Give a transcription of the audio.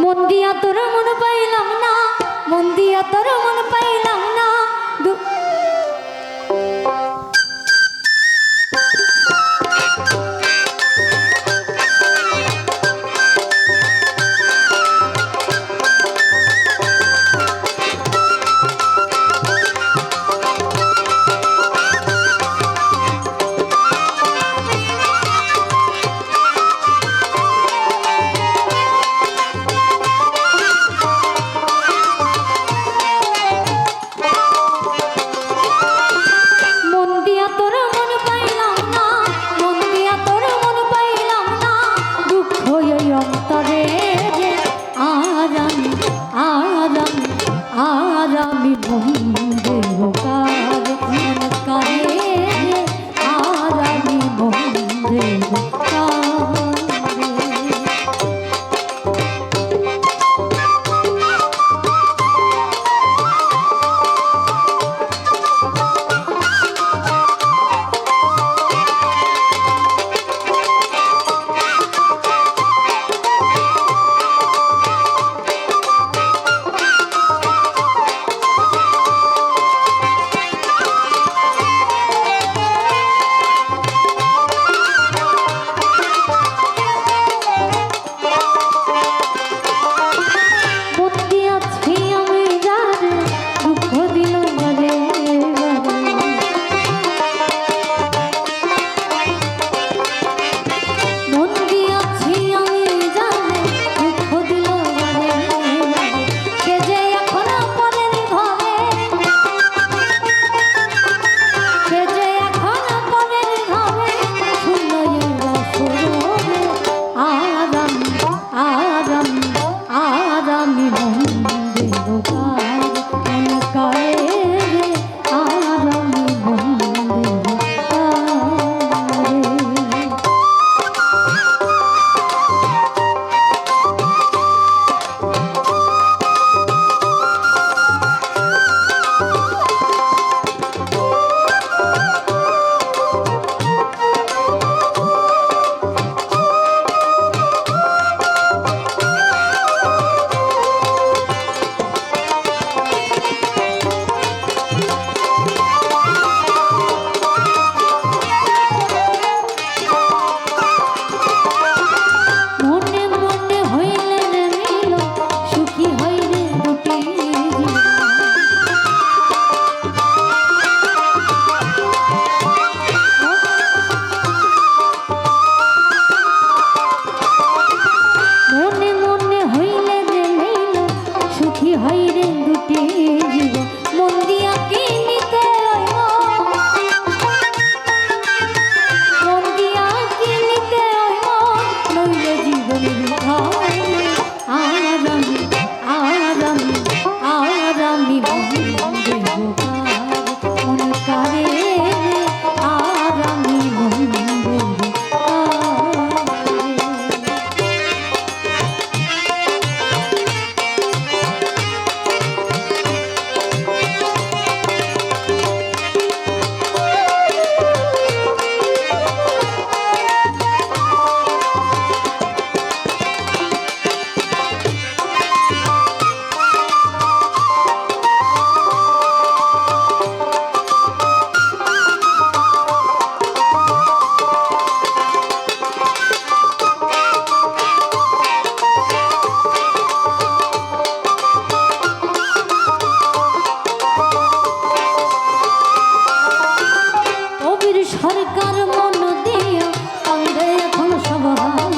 মন দিয়া তোর মন পাইলাম না মন দিয়া তোর মন পাইলাম আমি মন হয় শিকার মন দিয়া অন্ধে এখন সবহা